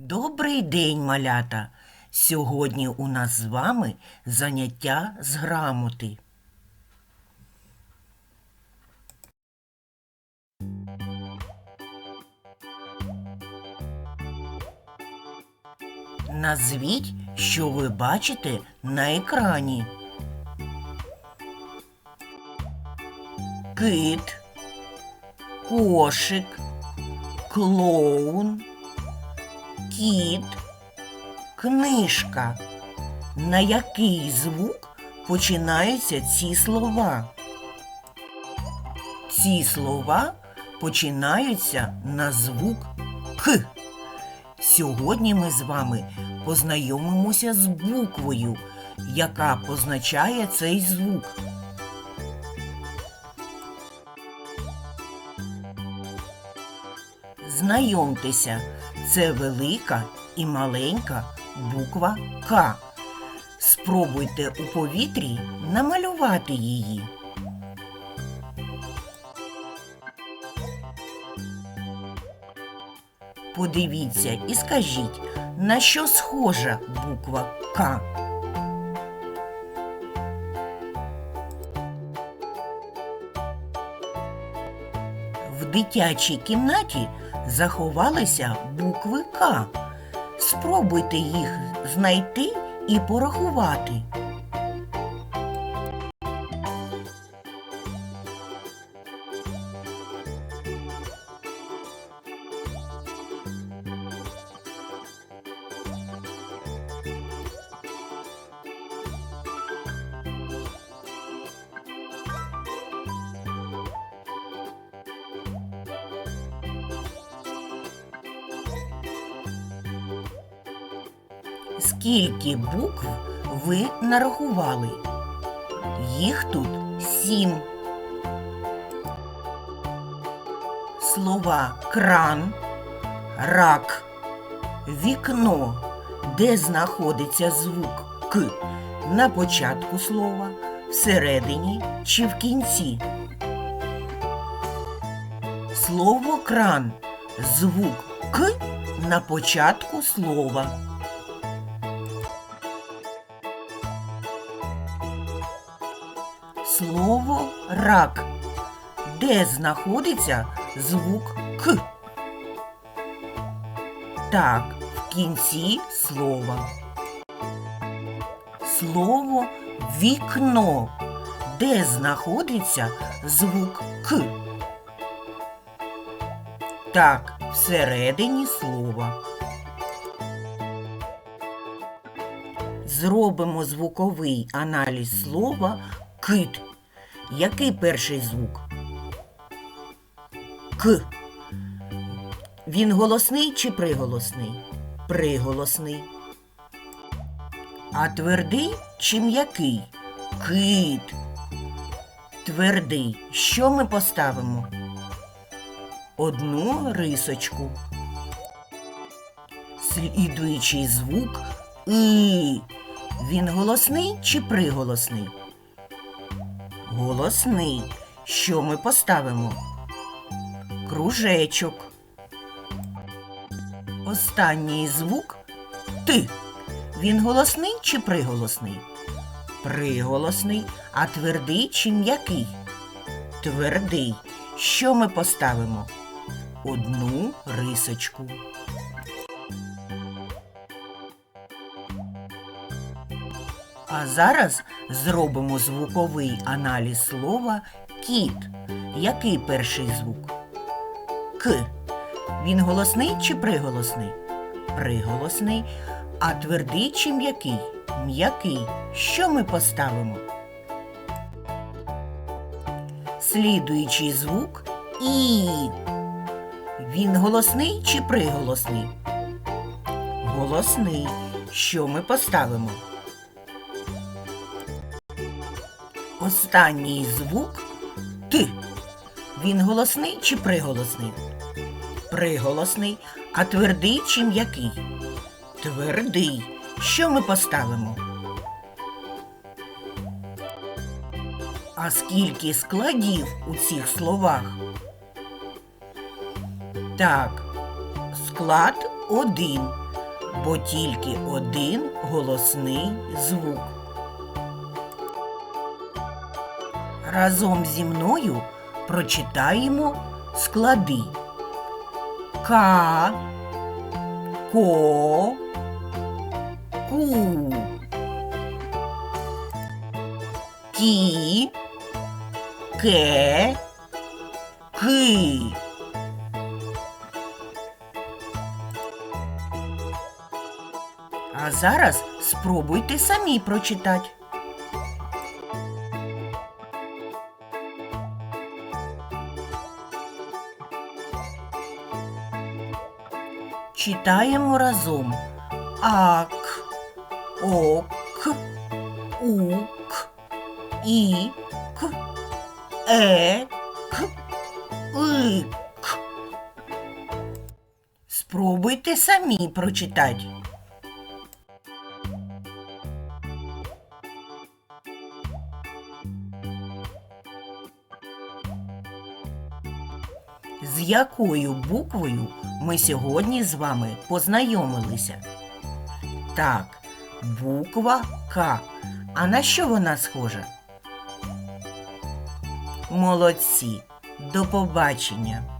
Добрий день, малята! Сьогодні у нас з вами заняття з грамоти. Назвіть, що ви бачите на екрані. Кит, кошик, клоун, кіт, книжка. На який звук починаються ці слова? Ці слова починаються на звук К. Сьогодні ми з вами познайомимося з буквою, яка позначає цей звук. Знайомтеся, це велика і маленька буква К. Спробуйте у повітрі намалювати її. Подивіться і скажіть, на що схожа буква К? Дитячій кімнаті заховалися букви К. Спробуйте їх знайти і порахувати. Скільки букв ви нарахували? Їх тут сім. Слова кран, рак, вікно, де знаходиться звук К на початку слова, всередині чи в кінці. Слово кран звук К на початку слова. Слово рак. Де знаходиться звук К? Так, в кінці слова. Слово вікно. Де знаходиться звук К? Так, всередині слова. Зробимо звуковий аналіз слова кит. Який перший звук? К. Він голосний чи приголосний? Приголосний. А твердий чи м'який? Кит. Твердий. Що ми поставимо? Одну рисочку. Слідуючий звук И. Він голосний чи приголосний? Голосний. Що ми поставимо? Кружечок. Останній звук Т. Він голосний чи приголосний? Приголосний, а твердий чи м'який? Твердий. Що ми поставимо? Одну рисочку. А зараз зробимо звуковий аналіз слова кіт. Який перший звук? К. Він голосний чи приголосний? Приголосний. А твердий чи м'який? М'який. Що ми поставимо? Слідуючий звук І. Він голосний чи приголосний? Голосний. Що ми поставимо? Останній звук Т. Він голосний чи приголосний? Приголосний, а твердий чи м'який? Твердий. Що ми поставимо? А скільки складів у цих словах? Так, склад один. бо тільки один голосний звук. Разом зі мною прочитаємо склади. Ка, ко, ку. Кі, ке, ки. А зараз спробуйте самі прочитати. Читаємо разом. Ак, ок, ук, ік, ек, ик. Спробуйте самі прочитати. З якою буквою ми сьогодні з вами познайомилися? Так, буква К. А на що вона схожа? Молодці. До побачення.